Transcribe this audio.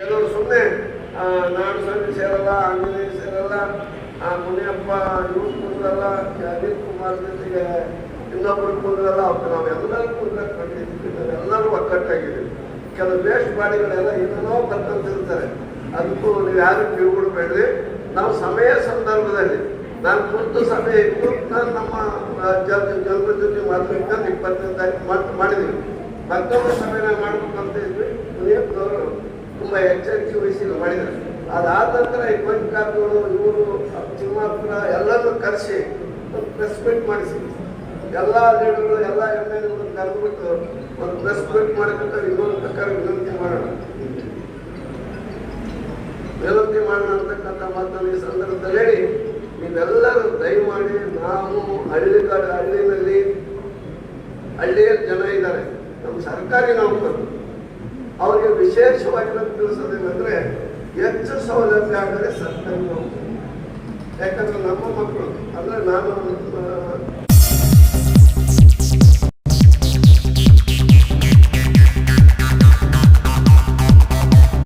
ಕೆಲವರು ಸುಮ್ಮನೆ ನಾನು ಸ್ವಾಮಿ ಸೇರಲ್ಲ ಆಂಜನೇಯ ಸೇರಲ್ಲ ಮುನಿಯಪ್ಪ, ಇವ್ರು ಕುಂದ್ರಲ್ಲ ಅನಿಲ್ ಕುಮಾರ್ ಜೊತೆಗೆ ಇನ್ನೊಬ್ರು ಕುಂದ್ರಲ್ಲ ಅವ್ರು ನಾವೆಲ್ಲರೂ ಕುಂದ್ರಕ್ಕೆ ಕಂಡಿದ್ದೀವಿ. ನಾವೆಲ್ಲರೂ ಒಕ್ಕಟ್ಟಾಗಿದ್ದೀವಿ ಕೆಲವು ವೇಸ್ಟ್ ಬಾಡಿಗಳೆಲ್ಲ ಏನೇನೋ ಬರ್ತಂತಿರ್ತಾರೆ ಅದಕ್ಕೂ ನೀವು ಯಾರು ಕಿವಿಗೊಡ್ಬೇಡ್ರಿ. ನಾವು ಸಮಯ ಸಂದರ್ಭದಲ್ಲಿ, ನಾನು ತುರ್ತು ಸಮಯ ಇತ್ತು ನಾನು ನಮ್ಮ ಜನರ ಜೊತೆ ಮಾತಾಡ್ಕೊಂಡು ಇಪ್ಪತ್ತನೇ ತಾರೀಕು ಮಾಡಿದ್ದೀವಿ. ಮತ್ತೊಂದು ಸಮಯ ಮಾಡ್ಬೇಕಂತ ಇದ್ವಿ ತುಂಬ ಎಚ್ಚರಿಕೆ ವಹಿಸಿ ಇದು ಮಾಡಿದ್ದಾರೆ ಅದಾದ ನಂತರ ಈ ಪಂಚಕಾರ್ಗಳು ಇವರು, ತಿಮ್ಮಾಪುರ ಎಲ್ಲರನ್ನು ಕರೆಸಿ ಒಂದು ಪ್ರೆಸ್ ಮೀಟ್ ಮಾಡಿಸಿ. ಎಲ್ಲ ಲೀಡರ್ಗಳು ಎಲ್ಲ ಎಂ ಎಲ್ ಕರೆದ್ಬಿಟ್ಟು ಒಂದು ಪ್ರೆಸ್ ಮೀಟ್ ಮಾಡಬೇಕಂತ ಇನ್ನೊಂದು ಪ್ರಕಾರ ವಿನಂತಿ ಮಾಡೋಣ. ವಿನಂತಿ ಮಾಡೋಣ ಅಂತಕ್ಕಂಥ ಮಾತನ್ನು ಈ ಸಂದರ್ಭದಲ್ಲಿ ಹೇಳಿ, ನೀವೆಲ್ಲರೂ ದಯಮಾಡಿ ನಾವು ಹಳ್ಳಿಗಳ ಹಳ್ಳಿನಲ್ಲಿ ಹಳ್ಳಿಯ ಜನ ಇದ್ದಾರೆ. ನಮ್ಮ ಸರ್ಕಾರಿ ನೌಕರರು. ಅವರಿಗೆ ವಿಶೇಷವಾಗಿ ನಾನು ತಿಳಿಸೋದೇನೆಂದ್ರೆ ಹೆಚ್ಚು ಸೌಲಭ್ಯ ಆದರೆ ಸರ್ಕಾರಿ ಯಾಕಂದ್ರೆ ನಮ್ಮ ಮಕ್ಕಳು ಅಂದ್ರೆ ನಾನು